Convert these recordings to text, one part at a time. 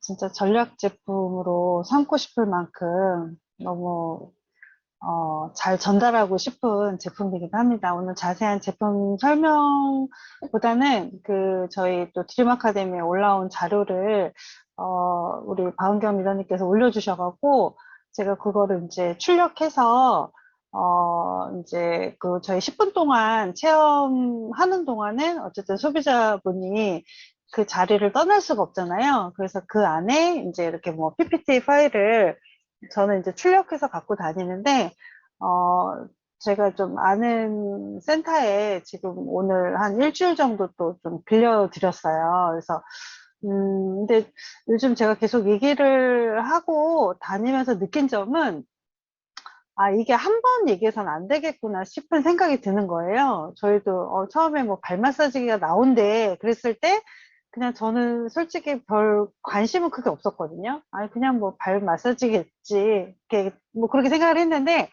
진짜 전략 제품으로 삼고 싶을 만큼 너무 어, 잘 전달하고 싶은 제품이기도 합니다. 오늘 자세한 제품 설명보다는 그 저희 또 드림 아카데미에 올라온 자료를 어, 우리 바은경 리더님께서 올려주셔가지고 제가 그거를 이제 출력해서 어, 이제 그 저희 10분 동안 체험하는 동안은 어쨌든 소비자분이 그 자리를 떠날 수가 없잖아요. 그래서 그 안에 이제 이렇게 뭐 PPT 파일을 저는 이제 출력해서 갖고 다니는데, 어, 제가 좀 아는 센터에 지금 오늘 한 일주일 정도 또 좀 빌려드렸어요. 그래서, 음, 근데 요즘 제가 계속 얘기를 하고 다니면서 느낀 점은, 아, 이게 한 번 얘기해서는 안 되겠구나 싶은 생각이 드는 거예요. 저희도 어, 처음에 뭐 발 마사지기가 나온대 그랬을 때 그냥 저는 솔직히 별 관심은 크게 없었거든요. 아니 그냥 뭐 발 마사지겠지. 이렇게 뭐 그렇게 생각을 했는데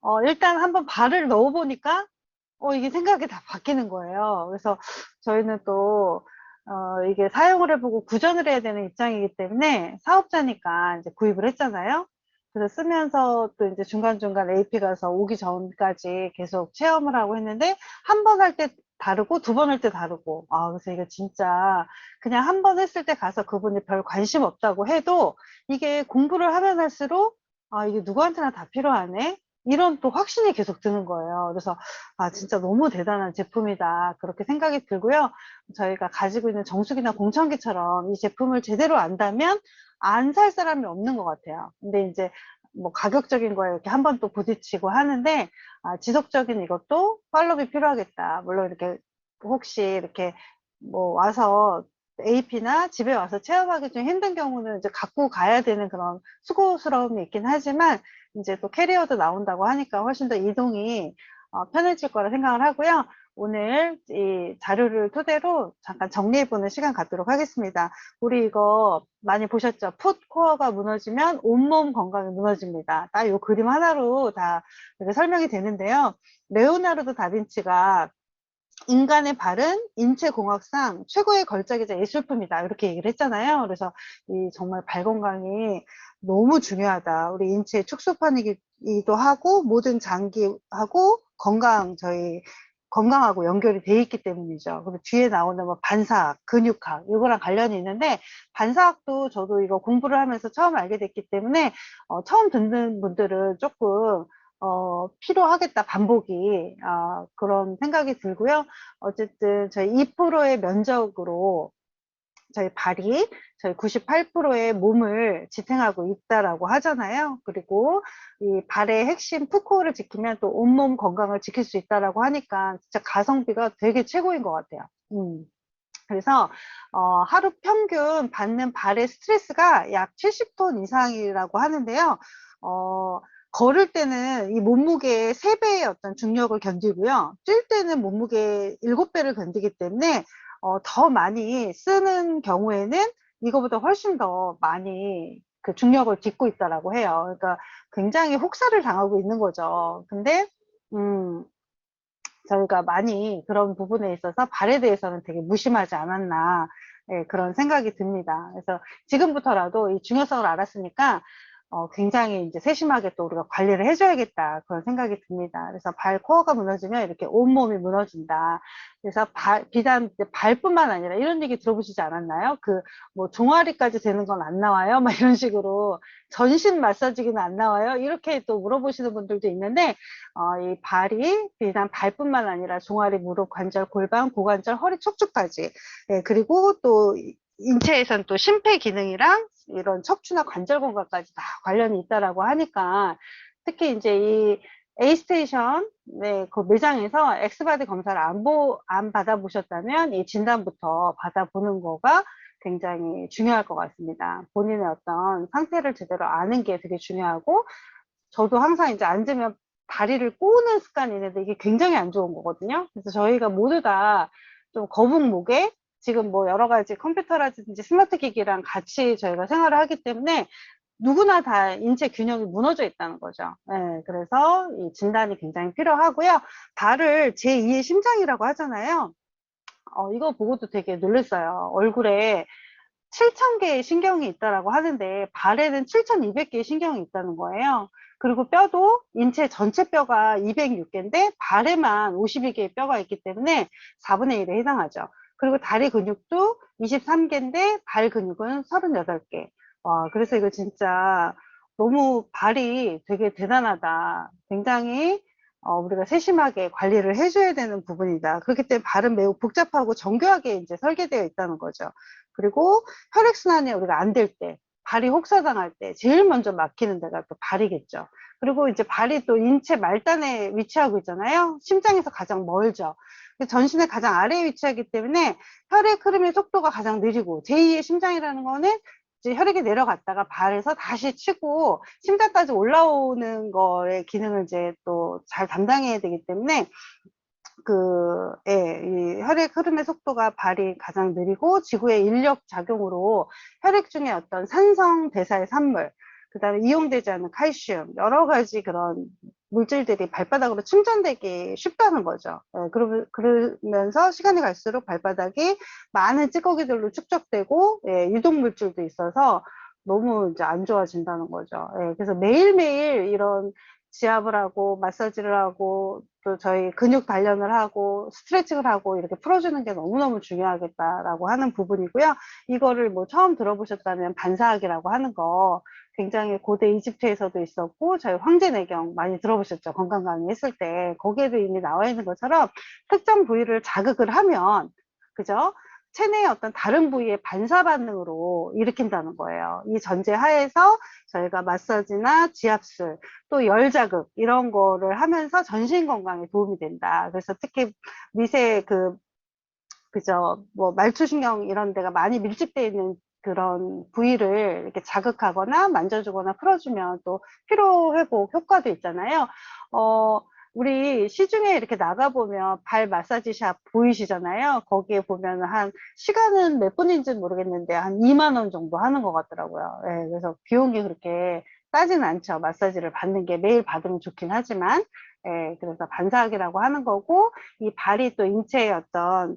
어, 일단 한번 발을 넣어 보니까 어, 이게 생각이 다 바뀌는 거예요. 그래서 저희는 또 어, 이게 사용을 해보고 구전을 해야 되는 입장이기 때문에 사업자니까 이제 구입을 했잖아요. 그래서 쓰면서 또 이제 중간중간 AP 가서 오기 전까지 계속 체험을 하고 했는데 한 번 할 때 다르고 두 번 할 때 다르고 아 그래서 이거 진짜 그냥 한 번 했을 때 가서 그분이 별 관심 없다고 해도 이게 공부를 하면 할수록 아 이게 누구한테나 다 필요하네 이런 또 확신이 계속 드는 거예요. 그래서 아 진짜 너무 대단한 제품이다 그렇게 생각이 들고요. 저희가 가지고 있는 정수기나 공청기처럼 이 제품을 제대로 안다면 안 살 사람이 없는 것 같아요. 근데 이제 뭐 가격적인 거에 이렇게 한 번 또 부딪히고 하는데 아, 지속적인 이것도 팔로업이 필요하겠다. 물론 이렇게 혹시 이렇게 뭐 와서 AP나 집에 와서 체험하기 좀 힘든 경우는 이제 갖고 가야 되는 그런 수고스러움이 있긴 하지만 이제 또 캐리어도 나온다고 하니까 훨씬 더 이동이 어, 편해질 거라 생각을 하고요. 오늘 이 자료를 토대로 잠깐 정리해보는 시간 갖도록 하겠습니다. 우리 이거 많이 보셨죠? 풋 코어가 무너지면 온몸 건강이 무너집니다. 딱 이 그림 하나로 다 설명이 되는데요. 레오나르도 다빈치가 인간의 발은 인체 공학상 최고의 걸작이자 예술품이다 이렇게 얘기를 했잖아요. 그래서 이 정말 발 건강이 너무 중요하다. 우리 인체 축소판이기도 하고 모든 장기하고 건강 저희 건강하고 연결이 돼 있기 때문이죠. 그리고 뒤에 나오는 뭐 반사학, 근육학 이거랑 관련이 있는데 반사학도 저도 이거 공부를 하면서 처음 알게 됐기 때문에 어, 처음 듣는 분들은 조금 어, 필요하겠다, 반복이. 아, 그런 생각이 들고요. 어쨌든 저희 2%의 면적으로 저희 발이 저희 98%의 몸을 지탱하고 있다라고 하잖아요. 그리고 이 발의 핵심 푸코를 지키면 또 온몸 건강을 지킬 수 있다라고 하니까 진짜 가성비가 되게 최고인 것 같아요. 음. 그래서 어, 하루 평균 받는 발의 스트레스가 약 70톤 이상이라고 하는데요. 어, 걸을 때는 이 몸무게의 3배의 어떤 중력을 견디고요. 뛸 때는 몸무게의 7배를 견디기 때문에 어, 더 많이 쓰는 경우에는 이거보다 훨씬 더 많이 그 중력을 딛고 있다라고 해요. 그러니까 굉장히 혹사를 당하고 있는 거죠. 근데 음, 저희가 많이 그런 부분에 있어서 발에 대해서는 되게 무심하지 않았나 예, 그런 생각이 듭니다. 그래서 지금부터라도 이 중요성을 알았으니까 어, 굉장히 이제 세심하게 또 우리가 관리를 해줘야겠다 그런 생각이 듭니다. 그래서 발 코어가 무너지면 이렇게 온몸이 무너진다. 그래서 발, 비단 발뿐만 아니라 이런 얘기 들어보시지 않았나요? 그 뭐 종아리까지 되는 건 안 나와요? 막 이런 식으로 전신 마사지기는 안 나와요? 이렇게 또 물어보시는 분들도 있는데 어, 이 발이 비단 발뿐만 아니라 종아리, 무릎, 관절, 골반, 고관절, 허리, 척추까지 네, 그리고 또 인체에선 또 심폐 기능이랑 이런 척추나 관절 건강까지 다 관련이 있다라고 하니까 특히 이제 이 A스테이션 네, 그 매장에서 엑스바디 검사를 안, 보, 안 받아보셨다면 이 진단부터 받아보는 거가 굉장히 중요할 것 같습니다. 본인의 어떤 상태를 제대로 아는 게 되게 중요하고 저도 항상 이제 앉으면 다리를 꼬는 습관이 있는데 이게 굉장히 안 좋은 거거든요. 그래서 저희가 모두 다 좀 거북목에 지금 뭐 여러 가지 컴퓨터라든지 스마트 기기랑 같이 저희가 생활을 하기 때문에 누구나 다 인체 균형이 무너져 있다는 거죠. 네, 그래서 이 진단이 굉장히 필요하고요. 발을 제2의 심장이라고 하잖아요. 어, 이거 보고도 되게 놀랐어요. 얼굴에 7,000개의 신경이 있다라고 하는데 발에는 7,200개의 신경이 있다는 거예요. 그리고 뼈도 인체 전체 뼈가 206개인데 발에만 52개의 뼈가 있기 때문에 4분의 1에 해당하죠. 그리고 다리 근육도 23개인데 발 근육은 38개. 와, 그래서 이거 진짜 너무 발이 되게 대단하다. 굉장히 어, 우리가 세심하게 관리를 해줘야 되는 부분이다. 그렇기 때문에 발은 매우 복잡하고 정교하게 이제 설계되어 있다는 거죠. 그리고 혈액순환이 우리가 안 될 때, 발이 혹사당할 때 제일 먼저 막히는 데가 또 발이겠죠. 그리고 이제 발이 또 인체 말단에 위치하고 있잖아요. 심장에서 가장 멀죠. 전신의 가장 아래에 위치하기 때문에 혈액 흐름의 속도가 가장 느리고 제2의 심장이라는 거는 이제 혈액이 내려갔다가 발에서 다시 치고 심장까지 올라오는 거의 기능을 이제 또 잘 담당해야 되기 때문에 그, 예, 이 혈액 흐름의 속도가 발이 가장 느리고 지구의 인력 작용으로 혈액 중에 어떤 산성 대사의 산물, 그 다음에 이용되지 않는 칼슘, 여러 가지 그런 물질들이 발바닥으로 충전되기 쉽다는 거죠. 예, 그러, 그러면서 시간이 갈수록 발바닥이 많은 찌꺼기들로 축적되고, 예, 유독 물질도 있어서 너무 이제 안 좋아진다는 거죠. 예, 그래서 매일매일 이런 지압을 하고 마사지를 하고 또 저희 근육 단련을 하고 스트레칭을 하고 이렇게 풀어주는 게 너무너무 중요하겠다라고 하는 부분이고요. 이거를 뭐 처음 들어보셨다면 반사학이라고 하는 거 굉장히 고대 이집트에서도 있었고 저희 황제내경 많이 들어보셨죠. 건강 강의 했을 때 거기에도 이미 나와 있는 것처럼 특정 부위를 자극을 하면 그죠? 체내의 어떤 다른 부위의 반사 반응으로 일으킨다는 거예요. 이 전제 하에서 저희가 마사지나 지압술, 또 열 자극 이런 거를 하면서 전신 건강에 도움이 된다. 그래서 특히 미세 그 그죠 뭐 말초신경 이런 데가 많이 밀집되어 있는 그런 부위를 이렇게 자극하거나 만져주거나 풀어주면 또 피로 회복 효과도 있잖아요. 어, 우리 시중에 이렇게 나가보면 발 마사지샵 보이시잖아요. 거기에 보면 한 시간은 몇 분인지 모르겠는데 한 2만 원 정도 하는 것 같더라고요. 예, 그래서 비용이 그렇게 따지는 않죠. 마사지를 받는 게 매일 받으면 좋긴 하지만 예, 그래서 반사학이라고 하는 거고 이 발이 또 인체의 어떤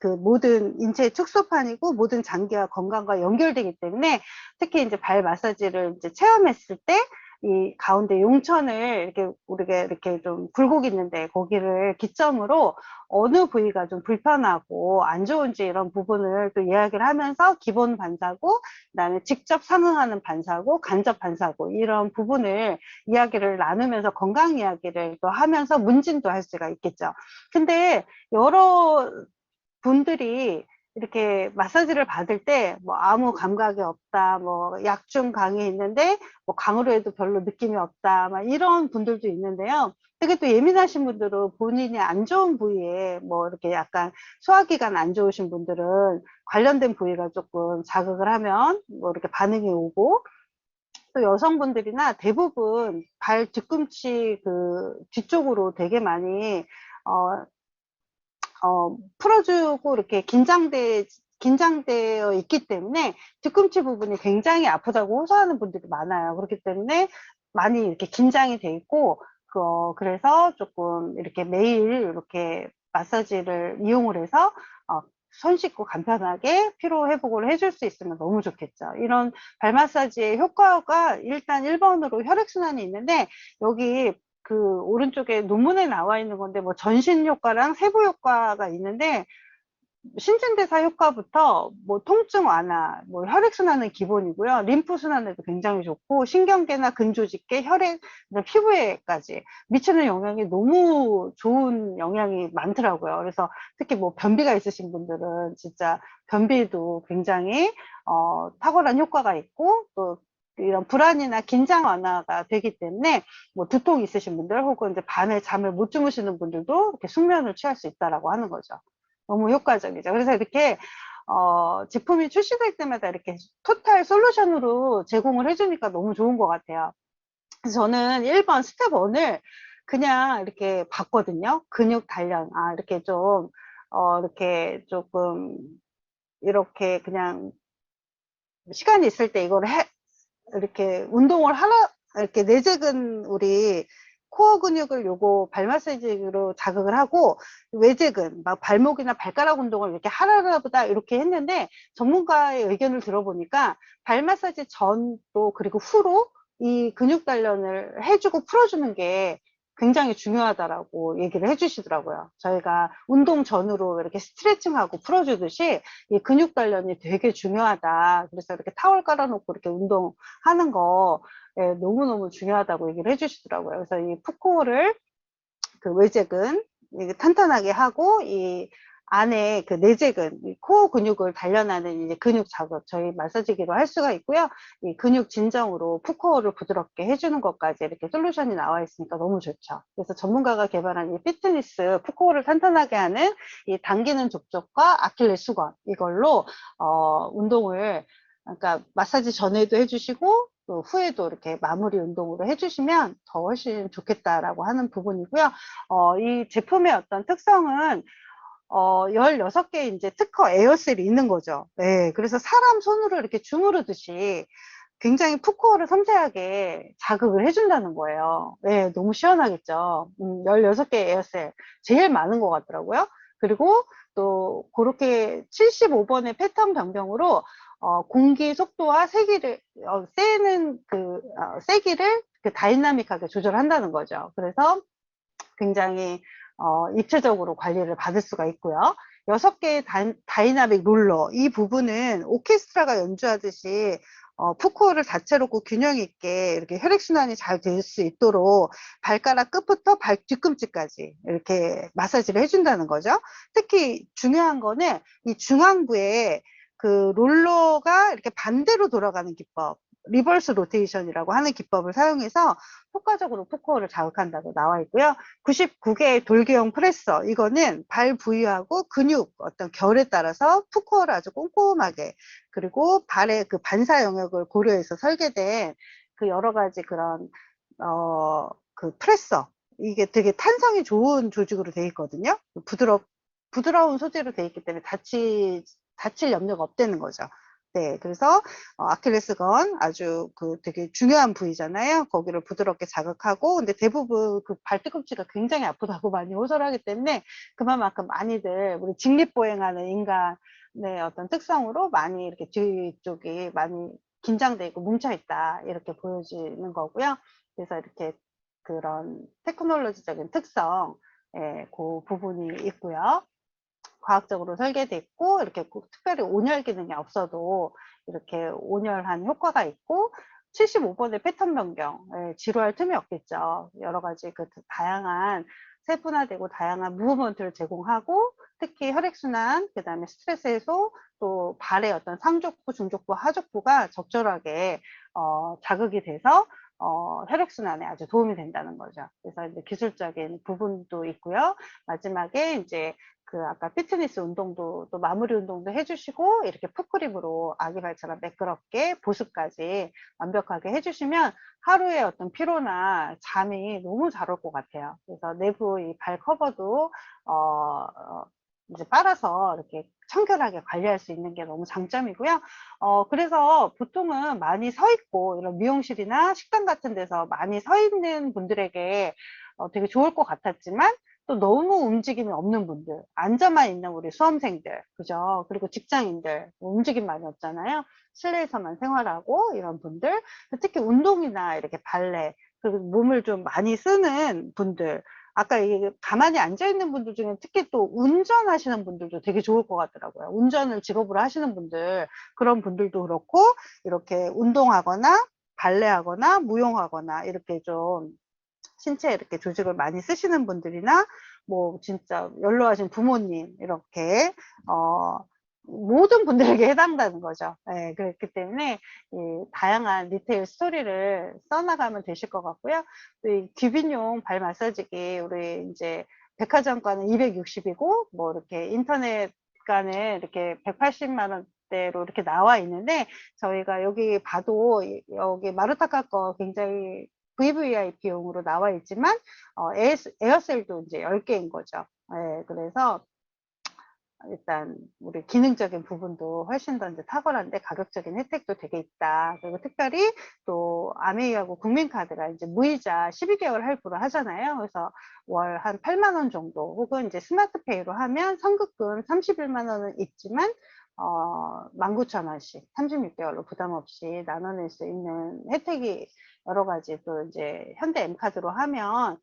그 모든 인체의 축소판이고 모든 장기와 건강과 연결되기 때문에 특히 이제 발 마사지를 이제 체험했을 때 이 가운데 용천을 이렇게 우리가 이렇게 좀 굴곡 있는데 거기를 기점으로 어느 부위가 좀 불편하고 안 좋은지 이런 부분을 또 이야기를 하면서 기본 반사고 그다음에 직접 상응하는 반사고 간접 반사고 이런 부분을 이야기를 나누면서 건강 이야기를 또 하면서 문진도 할 수가 있겠죠. 근데 여러 분들이 이렇게 마사지를 받을 때 뭐 아무 감각이 없다, 뭐 약중 강이 있는데 뭐 강으로 해도 별로 느낌이 없다, 막 이런 분들도 있는데요. 되게 또 예민하신 분들은 본인이 안 좋은 부위에 뭐 이렇게 약간 소화기관 안 좋으신 분들은 관련된 부위가 조금 자극을 하면 뭐 이렇게 반응이 오고 또 여성분들이나 대부분 발 뒤꿈치 그 뒤쪽으로 되게 많이 어, 어, 풀어주고 이렇게 긴장돼, 긴장되어 있기 때문에 뒤꿈치 부분이 굉장히 아프다고 호소하는 분들이 많아요. 그렇기 때문에 많이 이렇게 긴장이 돼 있고, 그, 어, 그래서 조금 이렇게 매일 이렇게 마사지를 이용을 해서 어, 손 씻고 간편하게 피로 회복을 해줄 수 있으면 너무 좋겠죠. 이런 발 마사지의 효과가 일단 1번으로 혈액순환이 있는데 여기 그 오른쪽에 논문에 나와 있는 건데 뭐 전신 효과랑 세부 효과가 있는데 신진대사 효과부터 뭐 통증 완화, 뭐 혈액순환은 기본이고요. 림프순환에도 굉장히 좋고 신경계나 근조직계, 혈액, 피부에까지 미치는 영향이 너무 좋은 영향이 많더라고요. 그래서 특히 뭐 변비가 있으신 분들은 진짜 변비도 굉장히 어, 탁월한 효과가 있고 또 이런 불안이나 긴장 완화가 되기 때문에 뭐 두통 있으신 분들 혹은 이제 밤에 잠을 못 주무시는 분들도 이렇게 숙면을 취할 수 있다라고 하는 거죠. 너무 효과적이죠. 그래서 이렇게 어, 제품이 출시될 때마다 이렇게 토탈 솔루션으로 제공을 해주니까 너무 좋은 것 같아요. 그래서 저는 1번 스텝 1을 그냥 이렇게 봤거든요. 근육 단련. 아, 이렇게 좀, 어, 이렇게 조금, 이렇게 그냥 시간이 있을 때 이걸 해, 이렇게 운동을 하나, 이렇게 내재근 우리 코어 근육을 요거 발 마사지로 자극을 하고 외재근, 막 발목이나 발가락 운동을 이렇게 하라라 보다 이렇게 했는데 전문가의 의견을 들어보니까 발 마사지 전도 그리고 후로 이 근육 단련을 해주고 풀어주는 게 굉장히 중요하다라고 얘기를 해주시더라고요. 저희가 운동 전후로 이렇게 스트레칭하고 풀어주듯이 이 근육 단련이 되게 중요하다. 그래서 이렇게 타월 깔아놓고 이렇게 운동하는 거 예, 너무너무 중요하다고 얘기를 해주시더라고요. 그래서 이 푸코를 그 이게 탄탄하게 하고 이 안에 그 내재근, 이 코어 근육을 단련하는 이제 근육 작업, 저희 마사지기로 할 수가 있고요. 이 근육 진정으로 푸코어를 부드럽게 해주는 것까지 이렇게 솔루션이 나와 있으니까 너무 좋죠. 그래서 전문가가 개발한 이 피트니스 푸코어를 탄탄하게 하는 이 당기는 족적과 아킬레 수건 이걸로 어, 운동을 그러니까 마사지 전에도 해주시고 또 후에도 이렇게 마무리 운동으로 해주시면 더 훨씬 좋겠다라고 하는 부분이고요. 어, 이 제품의 어떤 특성은 어, 16개 이제 특허 에어셀이 있는 거죠. 네, 그래서 사람 손으로 이렇게 주무르듯이 굉장히 푸코어를 섬세하게 자극을 해준다는 거예요. 네, 너무 시원하겠죠. 음, 16개 에어셀. 제일 많은 것 같더라고요. 그리고 또 그렇게 75번의 패턴 변경으로 어, 공기 속도와 세기를, 어, 세는 그, 어, 세기를 그 다이나믹하게 조절한다는 거죠. 그래서 굉장히 어, 입체적으로 관리를 받을 수가 있고요. 여섯 개의 다, 다이 나믹 롤러 이 부분은 오케스트라가 연주하듯이 어, 푸코어를 다채롭고 균형 있게 이렇게 혈액순환이 잘 될 수 있도록 발가락 끝부터 발 뒤꿈치까지 이렇게 마사지를 해준다는 거죠. 특히 중요한 거는 이 중앙부에 그 롤러가 이렇게 반대로 돌아가는 기법, 리버스 로테이션이라고 하는 기법을 사용해서 효과적으로 푸코어를 자극한다고 나와 있고요. 99개의 돌기형 프레서 이거는 발 부위하고 근육 어떤 결에 따라서 푸코어를 아주 꼼꼼하게 그리고 발의 그 반사 영역을 고려해서 설계된 그 여러 가지 그런 어 그 프레서 이게 되게 탄성이 좋은 조직으로 되어 있거든요. 부드럽 부드러운 소재로 되어 있기 때문에 다치 다칠 염려가 없다는 거죠. 네, 그래서 어, 아킬레스건 아주 그 되게 중요한 부위잖아요. 거기를 부드럽게 자극하고, 근데 대부분 그 발뒤꿈치가 굉장히 아프다고 많이 호소하기 때문에 그만큼 많이들 우리 직립보행하는 인간의 어떤 특성으로 많이 이렇게 뒤쪽이 많이 긴장돼 있고 뭉쳐 있다 이렇게 보여지는 거고요. 그래서 이렇게 그런 테크놀로지적인 특성, 예, 그 부분이 있고요. 과학적으로 설계됐고 이렇게 꼭 특별히 온열 기능이 없어도 이렇게 온열한 효과가 있고 75번의 패턴 변경 예, 지루할 틈이 없겠죠. 여러 가지 그 다양한 세분화되고 다양한 무브먼트를 제공하고 특히 혈액순환, 그 다음에 스트레스 해소, 또 발의 어떤 상족부, 중족부, 하족부가 적절하게 어, 자극이 돼서 어, 혈액순환에 아주 도움이 된다는 거죠. 그래서 이제 기술적인 부분도 있고요. 마지막에 이제 그 아까 피트니스 운동도 또 마무리 운동도 해주시고 이렇게 풋크림으로 아기 발처럼 매끄럽게 보습까지 완벽하게 해주시면 하루에 어떤 피로나 잠이 너무 잘 올 것 같아요. 그래서 내부 이 발 커버도 어, 어, 이제 빨아서 이렇게 청결하게 관리할 수 있는 게 너무 장점이고요. 어, 그래서 보통은 많이 서 있고 이런 미용실이나 식당 같은 데서 많이 서 있는 분들에게 어, 되게 좋을 것 같았지만 또 너무 움직임이 없는 분들, 앉아만 있는 우리 수험생들, 그죠? 그리고 직장인들, 움직임 많이 없잖아요. 실내에서만 생활하고 이런 분들, 특히 운동이나 이렇게 발레, 그리고 몸을 좀 많이 쓰는 분들, 아까 이게 가만히 앉아 있는 분들 중에 특히 또 운전하시는 분들도 되게 좋을 것 같더라고요. 운전을 직업으로 하시는 분들, 그런 분들도 그렇고, 이렇게 운동하거나, 발레하거나, 무용하거나, 이렇게 좀 신체 이렇게 조직을 많이 쓰시는 분들이나 뭐 진짜 연로하신 부모님 이렇게 어 모든 분들에게 해당되는 거죠. 네, 그렇기 때문에 이 다양한 디테일 스토리를 써나가면 되실 것 같고요. 또이 귀빈용 발 마사지기 우리 이제 백화점가는 260이고 뭐 이렇게 인터넷 가는 이렇게 180만 원 대로 이렇게 나와 있는데 저희가 여기 봐도 여기 마루타카 거 굉장히 VVIP용으로 나와 있지만 어, 에어셀도 이제 10개인 거죠. 예, 그래서 일단 우리 기능적인 부분도 훨씬 더 이제 탁월한데 가격적인 혜택도 되게 있다. 그리고 특별히 또 아메이하고 국민카드가 이제 무이자 12개월 할부를 하잖아요. 그래서 월 한 8만 원 정도 혹은 이제 스마트페이로 하면 선급금 31만 원은 있지만 어, 19,000원씩 36개월로 부담 없이 나눠낼 수 있는 혜택이 여러 가지 또 이제 현대 M카드로 하면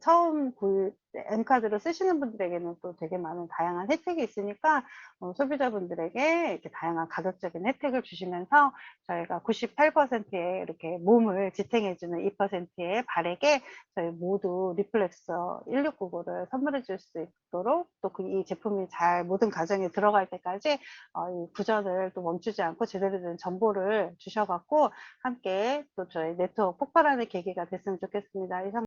처음 구입 M카드를 쓰시는 분들에게는 또 되게 많은 다양한 혜택이 있으니까 어, 소비자분들에게 이렇게 다양한 가격적인 혜택을 주시면서 저희가 98%의 이렇게 몸을 지탱해주는 2%의 발에게 저희 모두 리플렉서 1699를 선물해 줄 수 있도록 또그이 제품이 잘 모든 가정에 들어갈 때까지 어, 이 구전을 또 멈추지 않고 제대로 된 정보를 주셔갖고 함께 또 저희 네트워크 폭발하는 계기가 됐으면 좋겠습니다. 이상